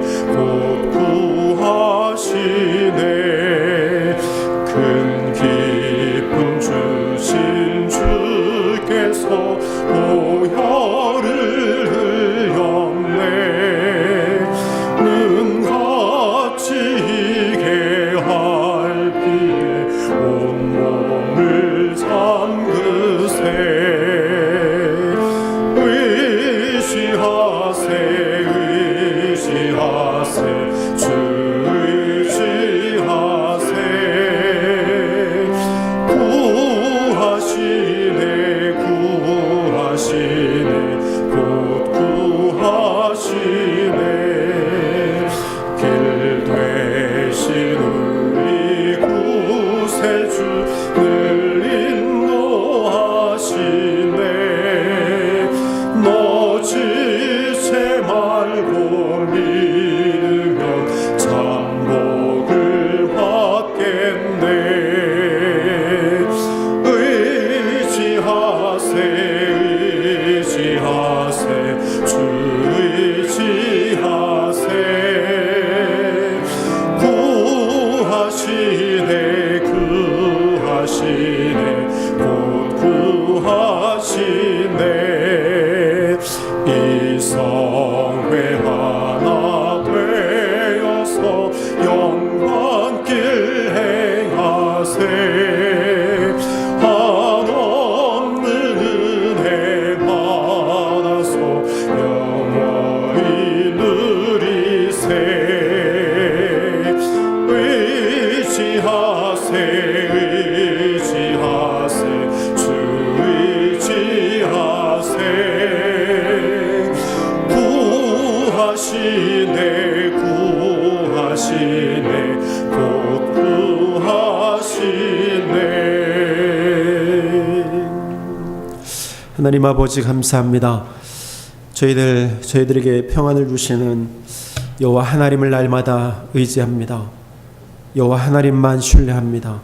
곧 구하시네 하나님 아버지 감사합니다. 저희들 저희들에게 평안을 주시는 여호와 하나님을 날마다 의지합니다. 여호와 하나님만 신뢰합니다.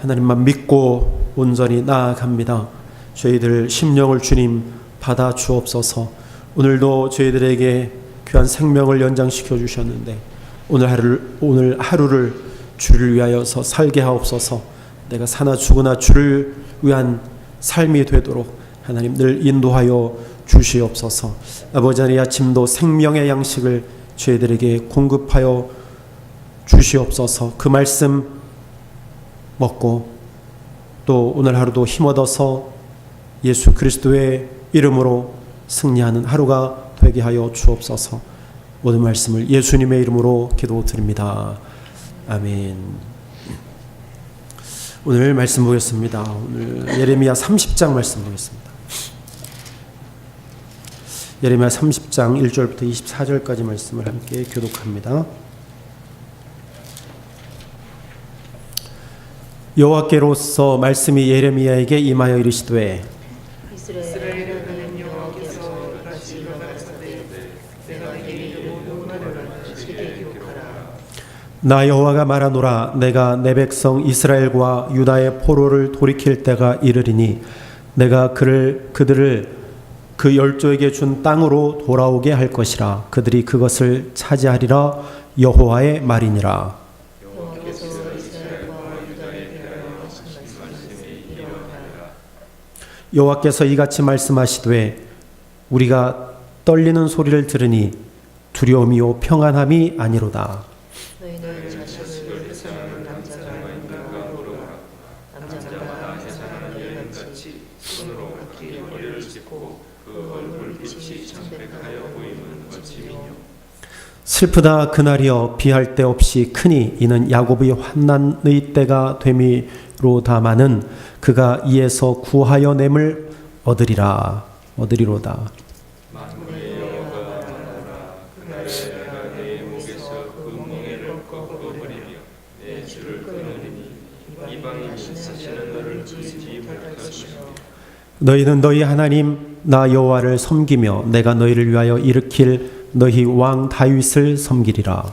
하나님만 믿고 온전히 나아갑니다. 저희들 심령을 주님 받아 주옵소서. 오늘도 저희들에게 귀한 생명을 연장시켜 주셨는데 오늘 하루를 오늘 하루를 주를 위하여서 살게 하옵소서. 내가 사나 죽으나 주를 위한 삶이 되도록 하나님 늘 인도하여 주시옵소서. 아버지 하나님 이 아침도 생명의 양식을 저희들에게 공급하여 주시옵소서. 그 말씀 먹고 또 오늘 하루도 힘 얻어서 예수 그리스도의 이름으로 승리하는 하루가 되게 하여 주옵소서. 모든 말씀을 예수님의 이름으로 기도드립니다. 아멘. 오늘 말씀 보겠습니다. 오늘 예레미야 30장 말씀 보겠습니다. 예레미야 30장 1절부터 24절까지 말씀을 함께 교독합니다. 여호와께로서 말씀이 예레미야에게 임하여 이르시되 나 여호와가 말하노라 내가 내 백성 이스라엘과 유다의 포로를 돌이킬 때가 이르리니 내가 그를 그들을 그 열조에게 준 땅으로 돌아오게 할 것이라. 그들이 그것을 차지하리라. 여호와의 말이니라. 여호와께서 이같이 말씀하시되 우리가 떨리는 소리를 들으니 두려움이요 평안함이 아니로다 너희는 자식을 흩어놓는 남자가 인간으로라 남자가 해산하는 같이 손으로 바퀴 머리를 짚고 그 얼굴 빛이 창백하여 보이는 것이며 슬프다 그날이여 비할 데 없이 크니 이는 야곱의 환난의 때가 되미로다마는 그가 이에서 구하여 냄을 얻으리라 얻으리로다 내 주를 끊으니 이방인 다시는 너를 지지 못할 것이며 너희는 너희 하나님 나 여호와를 섬기며 내가 너희를 위하여 일으킬 너희 왕 다윗을 섬기리라.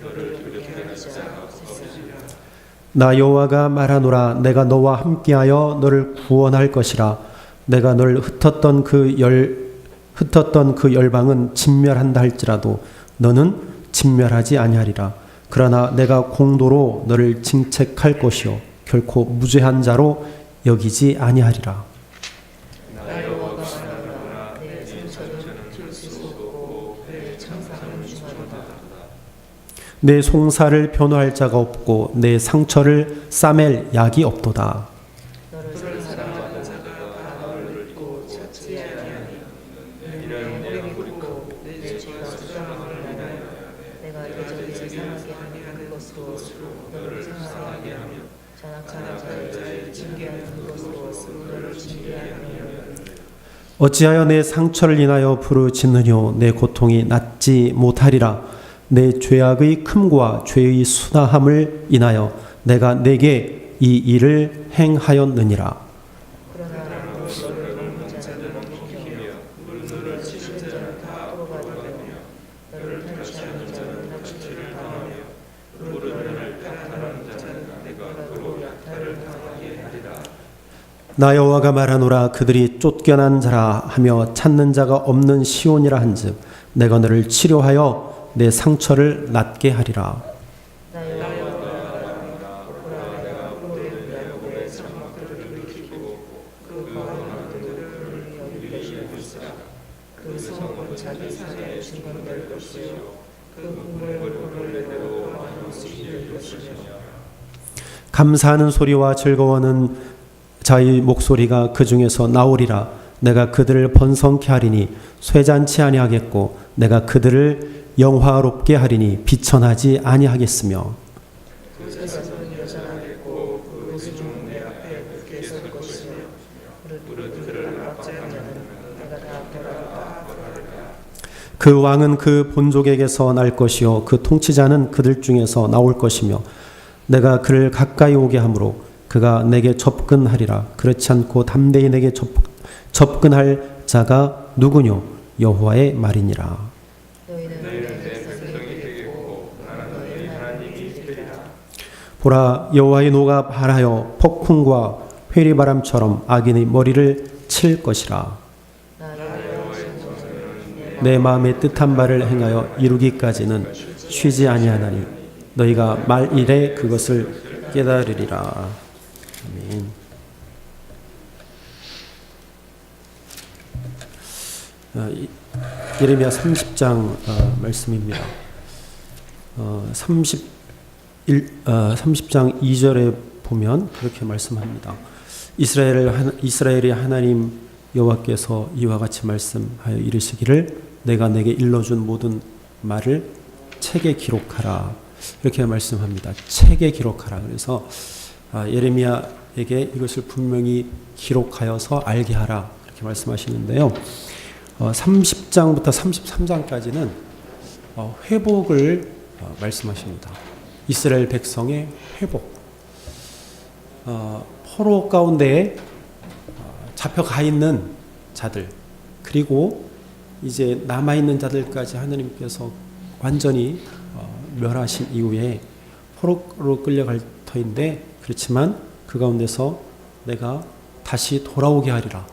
너를 두렵게 하지 않으리라 나 여호와가 말하노라 내가 너와 함께하여 너를 구원할 것이라. 내가 널 흩었던 그 열 흩었던 그 열방은 진멸한다 할지라도 너는 진멸하지 아니하리라. 그러나 내가 공도로 너를 징책할 것이요 결코 무죄한 자로 여기지 아니하리라 내 송사를 변호할 자가 없고 내 상처를 싸맬 약이 없도다. 어찌하여 내 상처를 인하여 부르짖느뇨? 내 고통이 낫지 못하리라 내 죄악의 큼과 죄의 순화함을 인하여 내가 내게 이 일을 행하였느니라. 나 여호와가 말하노라 그들이 쫓겨난 자라 하며 찾는 자가 없는 시온이라 한즉 내가 너를 치료하여 내 상처를 낫게 하리라 감사하는 소리와 즐거워하는 자의 목소리가 그 중에서 나오리라. 내가 그들을 번성케 하리니 쇠잔치 아니하겠고 내가 그들을 영화롭게 하리니 비천하지 아니하겠으며. 그 왕은 그 본족에게서 날 것이요. 그 통치자는 그들 중에서 나올 것이며 내가 그를 가까이 오게 하므로 그가 내게 접근하리라. 그렇지 않고 담대히 내게 접, 접근할 자가 누구뇨? 여호와의 말이니라 보라 여호와의 노가 발하여 폭풍과 회리바람처럼 악인의 머리를 칠 것이라. 내 마음의 뜻한 바를 행하여 이루기까지는 쉬지 아니하나니 너희가 말일에 그것을 깨달으리라. 아멘. 어, 예레미야 30장 어, 말씀입니다. 어, 30 1, 어, 30장 2절에 보면 그렇게 말씀합니다. 이스라엘 이스라엘의 하나님 여호와께서 이와 같이 말씀하여 이르시기를 내가 내게 일러준 모든 말을 책에 기록하라 이렇게 말씀합니다. 책에 기록하라. 그래서 아, 예레미야에게 이것을 분명히 기록하여서 알게 하라 이렇게 말씀하시는데요. 어, 30장부터 33장까지는 어, 회복을 어, 말씀하십니다. 이스라엘 백성의 회복. 어, 포로 가운데 어, 잡혀가 있는 자들 그리고 이제 남아 있는 자들까지 하나님께서 완전히 어, 멸하신 이후에 포로로 끌려갈 터인데 그렇지만 그 가운데서 내가 다시 돌아오게 하리라.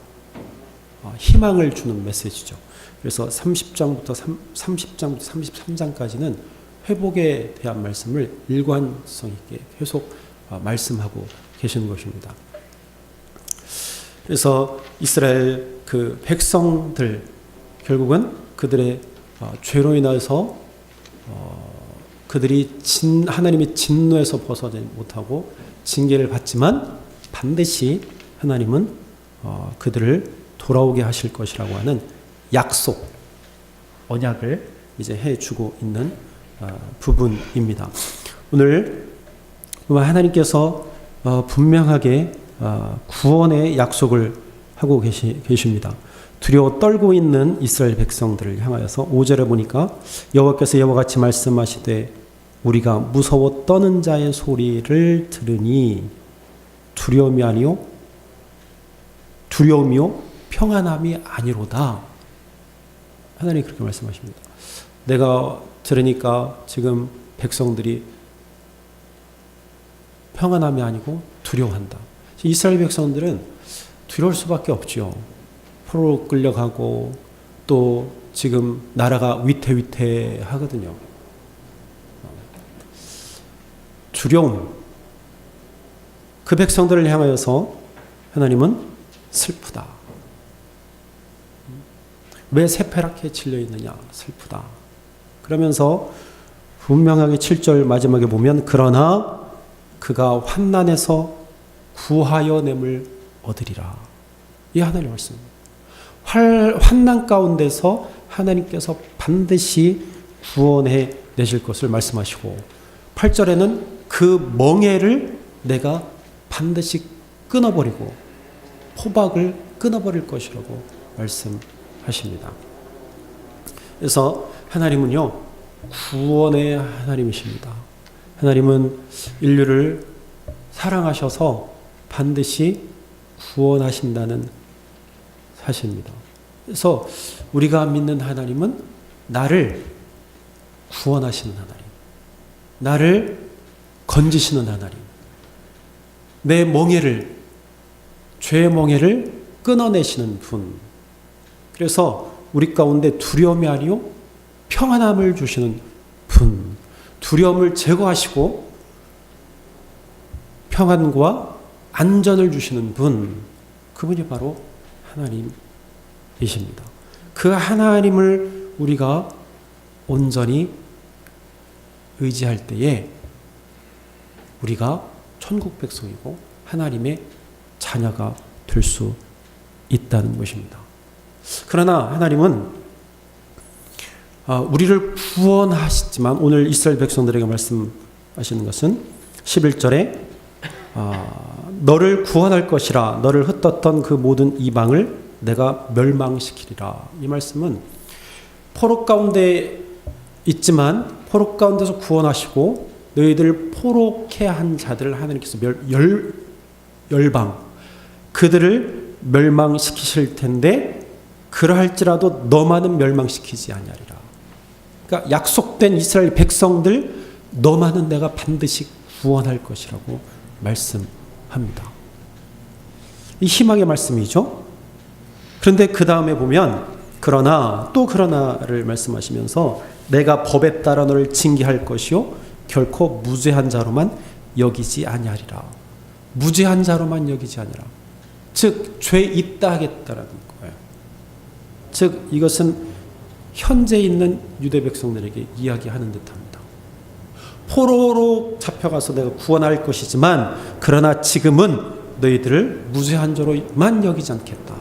어, 희망을 주는 메시지죠. 그래서 30장부터 30장부터 33장까지는 회복에 대한 말씀을 일관성 있게 계속 어, 말씀하고 계시는 것입니다. 그래서 이스라엘 그 백성들 결국은 그들의 어, 죄로 인해서 어, 그들이 진, 하나님의 진노에서 벗어나지 못하고 징계를 받지만 반드시 하나님은 어, 그들을 돌아오게 하실 것이라고 하는 약속, 언약을 이제 해주고 있는 아, 부분입니다. 오늘 하나님께서 어, 분명하게 어, 구원의 약속을 하고 계시, 계십니다. 두려워 떨고 있는 이스라엘 백성들을 향하여서 5절에 보니까 여호와께서 이와 같이 말씀하시되 우리가 무서워 떠는 자의 소리를 들으니 두려움이 아니요 두려움이요 평안함이 아니로다. 하나님 그렇게 말씀하십니다. 내가 들으니까 지금 백성들이 평안함이 아니고 두려워한다. 이스라엘 백성들은 두려울 수밖에 없죠. 포로 끌려가고 또 지금 나라가 위태위태하거든요. 두려움. 그 백성들을 향하여서 하나님은 슬프다. 왜 새파랗게 질려 있느냐? 슬프다. 그러면서 분명하게 7절 마지막에 보면 그러나 그가 환난에서 구하여 냄을 얻으리라. 이 하나님의. 활, 환난 가운데서 하나님께서 반드시 구원해 내실 것을 말씀하시고 8절에는 그 멍해를 내가 반드시 끊어버리고 포박을 끊어버릴 것이라고 말씀하십니다. 그래서 하나님은요 구원의 하나님이십니다. 하나님은 인류를 사랑하셔서 반드시 구원하신다는 사실입니다. 그래서 우리가 믿는 하나님은 나를 구원하시는 하나님, 나를 건지시는 하나님, 내 멍해를, 죄의 멍해를 끊어내시는 분. 그래서 우리 가운데 두려움이 아니요 평안함을 주시는 분. 두려움을 제거하시고 평안과 안전을 주시는 분. 그분이 바로 하나님이십니다. 그 하나님을 우리가 온전히 의지할 때에 우리가 천국 백성이고 하나님의 자녀가 될 수 있다는 것입니다. 그러나 하나님은 아, 우리를 구원하시지만 오늘 이스라엘 백성들에게 말씀하시는 것은 11절에 아, 너를 구원할 것이라 너를 흩었던 그 모든 이방을 내가 멸망시키리라. 이 말씀은 포로 가운데 있지만 포로 가운데서 구원하시고 너희들 포로케 한 자들을 하나님께서 멸, 열, 열방 그들을 멸망시키실 텐데 그러할지라도 너만은 멸망시키지 아니하리라. 그러니까 약속된 이스라엘 백성들 너만은 내가 반드시 구원할 것이라고 말씀합니다. 이 희망의 말씀이죠. 그런데 그 다음에 보면 그러나 또 그러나를 말씀하시면서 내가 법에 따라 너를 징계할 것이요 결코 무죄한 자로만 여기지 아니하리라. 무죄한 자로만 여기지 아니라. 즉 죄 있다 하겠다라는 거예요. 즉 이것은 현재 있는 유대 백성들에게 이야기하는 듯합니다. 포로로 잡혀가서 내가 구원할 것이지만 그러나 지금은 너희들을 무죄한 자로만 여기지 않겠다.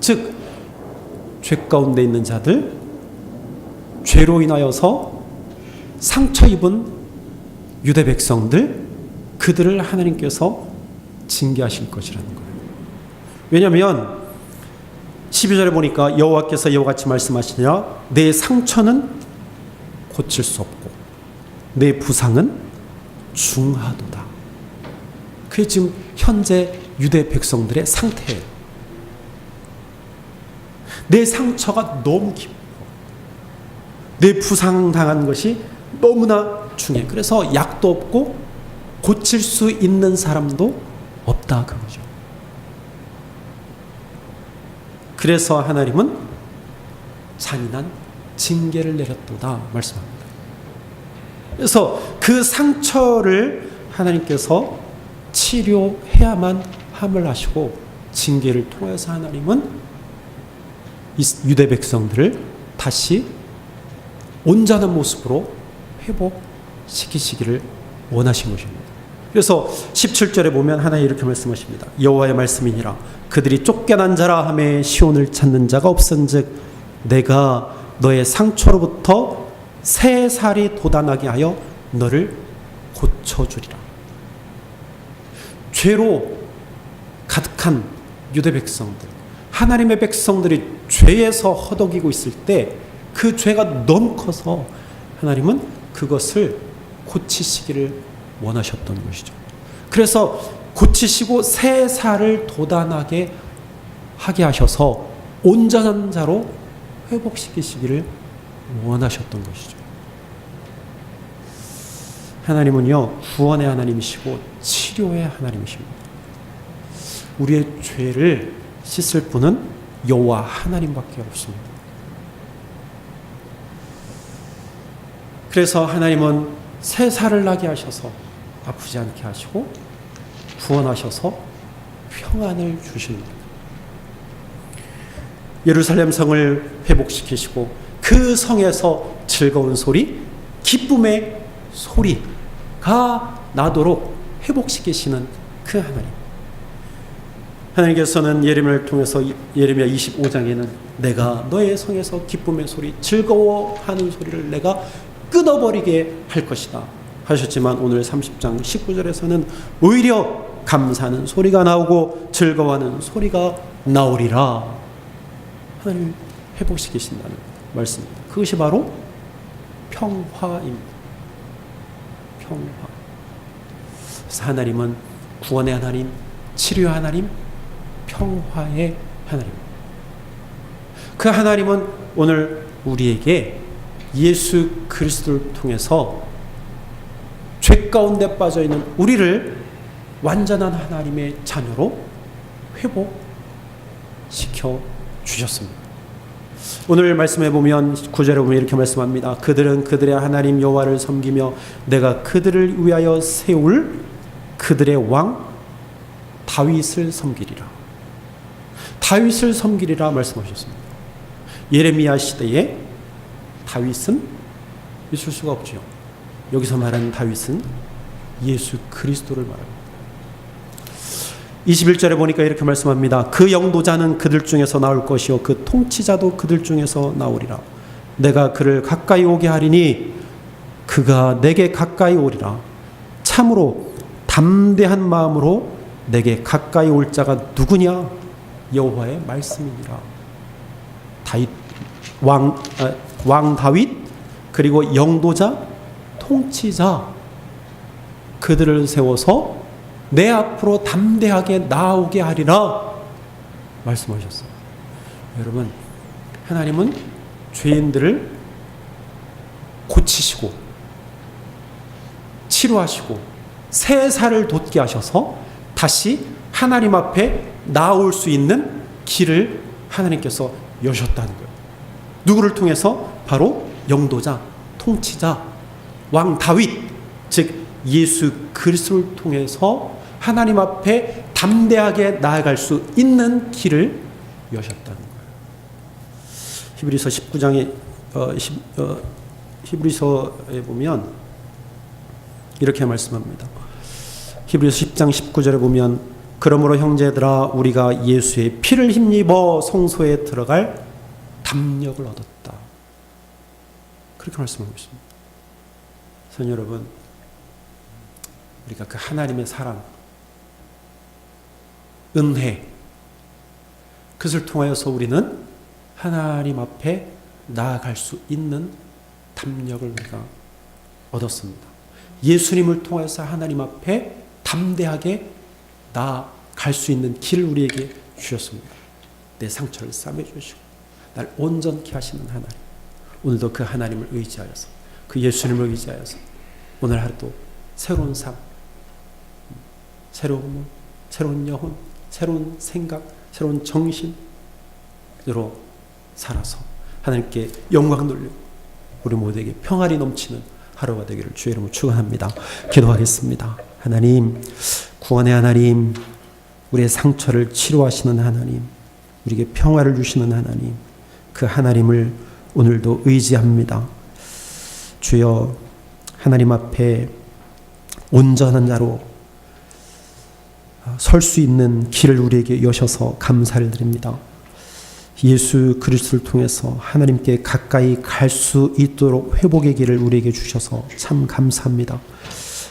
즉 죄 가운데 있는 자들 죄로 인하여서 상처 입은 유대 백성들 그들을 하나님께서 징계하실 것이라는 거예요. 왜냐하면 12절에 보니까 여호와께서 이와 같이 말씀하시냐 내 상처는 고칠 수 없고 내 부상은 중하도다. 그게 지금 현재 유대 백성들의 상태예요. 내 상처가 너무 깊고 내 부상 당한 것이 너무나 중해. 그래서 약도 없고 고칠 수 있는 사람도 없다 그거죠. 그래서 하나님은 잔인한 징계를 내렸도다 말씀합니다. 그래서 그 상처를 하나님께서 치료해야만 함을 하시고 징계를 통해서 하나님은 유대 백성들을 다시 온전한 모습으로 회복시키시기를 원하신 것입니다. 그래서 17절에 보면 하나님 이렇게 말씀하십니다. 여호와의 말씀이니라 그들이 쫓겨난 자라 함에 시온을 찾는 자가 없은즉 내가 너의 상처로부터 새 살이 돋아나게 하여 너를 고쳐주리라. 죄로 가득한 유대 백성들, 하나님의 백성들이 죄에서 허덕이고 있을 때 그 죄가 너무 커서 하나님은 그것을 고치시기를 원하셨던 것이죠. 그래서 고치시고 새 살을 돋아나게 하게 하셔서 온전한 자로 회복시키시기를 원하셨던 것이죠. 하나님은요, 구원의 하나님이시고 치료의 하나님이십니다. 우리의 죄를 씻을 분은 여호와 하나님밖에 없습니다. 그래서 하나님은 새 살을 나게 하셔서 아프지 않게 하시고 구원하셔서 평안을 주십니다. 예루살렘 성을 회복시키시고 그 성에서 즐거운 소리, 기쁨의 소리가 나도록 회복시키시는 그 하나님. 하나님께서는 예레미야를 통해서 예레미야 25장에는 내가 너의 성에서 기쁨의 소리, 즐거워하는 소리를 내가 끊어버리게 할 것이다 하셨지만 오늘 30장 19절에서는 오히려 감사하는 소리가 나오고 즐거워하는 소리가 나오리라 하나님 회복시키신다는 말씀입니다. 그것이 바로 평화입니다. 평화. 그래서 하나님은 구원의 하나님, 치료의 하나님, 평화의 하나님입니다. 그 하나님은 오늘 우리에게 예수 그리스도를 통해서 죄 가운데 빠져 있는 우리를 완전한 하나님의 자녀로 회복시켜 주셨습니다. 오늘 말씀해 보면 구절에 보면 이렇게 말씀합니다. 그들은 그들의 하나님 여호와를 섬기며 내가 그들을 위하여 세울 그들의 왕 다윗을 섬기리라. 다윗을 섬기리라 말씀하셨습니다. 예레미야 시대에 다윗은 있을 수가 없죠. 여기서 말하는 다윗은 예수 그리스도를 말합니다. 21절에 보니까 이렇게 말씀합니다. 그 영도자는 그들 중에서 나올 것이요 그 통치자도 그들 중에서 나오리라. 내가 그를 가까이 오게 하리니 그가 내게 가까이 오리라. 참으로 담대한 마음으로 내게 가까이 올 자가 누구냐? 여호와의 말씀이니라. 다윗 왕, 아, 왕 다윗 그리고 영도자 통치자 그들을 세워서 내 앞으로 담대하게 나오게 하리라 말씀하셨어요. 여러분 하나님은 죄인들을 고치시고 치료하시고 새 살을 돋게 하셔서 다시 하나님 앞에 나올 수 있는 길을 하나님께서 여셨다는 거예요. 누구를 통해서 바로 영도자, 통치자, 왕 다윗, 즉 예수 그리스도를 통해서 하나님 앞에 담대하게 나아갈 수 있는 길을 여셨다는 거예요. 히브리서 19장에 어, 어, 히브리서에 보면 이렇게 말씀합니다. 히브리서 10장 19절에 보면 그러므로 형제들아 우리가 예수의 피를 힘입어 성소에 들어갈 담력을 얻었다. 그렇게 말씀하고 있습니다. 선 여러분, 우리가 그 하나님의 사랑, 은혜, 그것을 통하여서 우리는 하나님 앞에 나아갈 수 있는 담력을 우리가 얻었습니다. 예수님을 통해서 하나님 앞에 담대하게 나아갈 수 있는 길을 우리에게 주셨습니다. 내 상처를 싸매주시고 날 온전케 하시는 하나님. 오늘도 그 하나님을 의지하여서 그 예수님을 의지하여서 오늘 하루도 새로운 삶, 새로운 몸, 새로운 영혼, 새로운 생각, 새로운 정신으로 살아서 하나님께 영광 돌리고 우리 모두에게 평안이 넘치는 하루가 되기를 주의 이름으로 축원합니다. 기도하겠습니다. 하나님, 구원의 하나님, 우리의 상처를 치료하시는 하나님, 우리에게 평화를 주시는 하나님, 그 하나님을 오늘도 의지합니다. 주여 하나님 앞에 온전한 자로 설 수 있는 길을 우리에게 여셔서 감사를 드립니다. 예수 그리스도를 통해서 하나님께 가까이 갈 수 있도록 회복의 길을 우리에게 주셔서 참 감사합니다.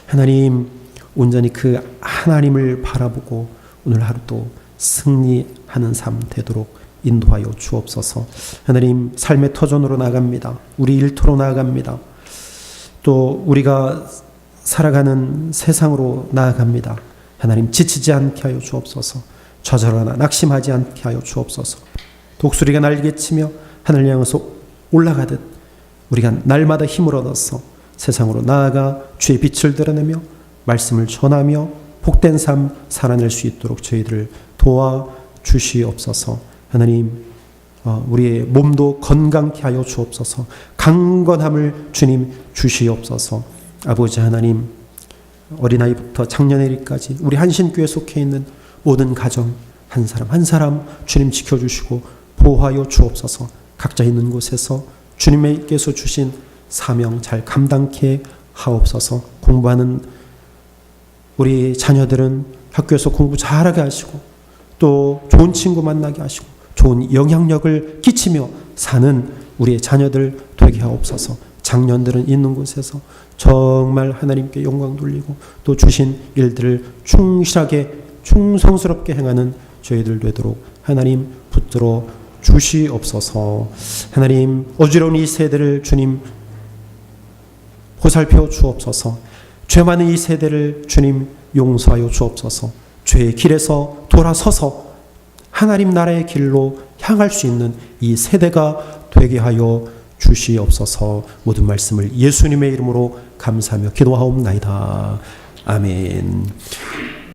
하나님 온전히 그 하나님을 바라보고 오늘 하루도 승리하는 삶 되도록 인도하여 주옵소서. 하나님 삶의 터전으로 나갑니다. 우리 일터로 나아갑니다. 또 우리가 살아가는 세상으로 나아갑니다. 하나님 지치지 않게 하여 주옵소서. 좌절하나 낙심하지 않게 하여 주옵소서. 독수리가 날개 치며 하늘 향해서 올라가듯 우리가 날마다 힘을 얻어서 세상으로 나아가 주의 빛을 드러내며 말씀을 전하며 복된 삶 살아낼 수 있도록 저희들을 도와 주시옵소서. 하나님 어, 우리의 몸도 건강케 하여 주옵소서. 강건함을 주님 주시옵소서. 아버지 하나님 어린아이부터 장년에까지 우리 한신교회 속해 있는 모든 가정 한 사람 한 사람 주님 지켜주시고 보호하여 주옵소서 각자 있는 곳에서 주님께서 주신 사명 잘 감당케 하옵소서 공부하는 우리 자녀들은 학교에서 공부 잘하게 하시고 또 좋은 친구 만나게 하시고 좋은 영향력을 끼치며 사는 우리의 자녀들 되게 하옵소서 장년들은 있는 곳에서 정말 하나님께 영광 돌리고 또 주신 일들을 충실하게 충성스럽게 행하는 저희들 되도록 하나님 붙들어 주시옵소서. 하나님 어지러운 이 세대를 주님 보살펴 주옵소서. 죄 많은 이 세대를 주님 용서하여 주옵소서. 죄의 길에서 돌아서서 하나님 나라의 길로 향할 수 있는 이 세대가 되게 하여 주시옵소서. 모든 말씀을 예수님의 이름으로 감사하며 기도하옵나이다. 아멘.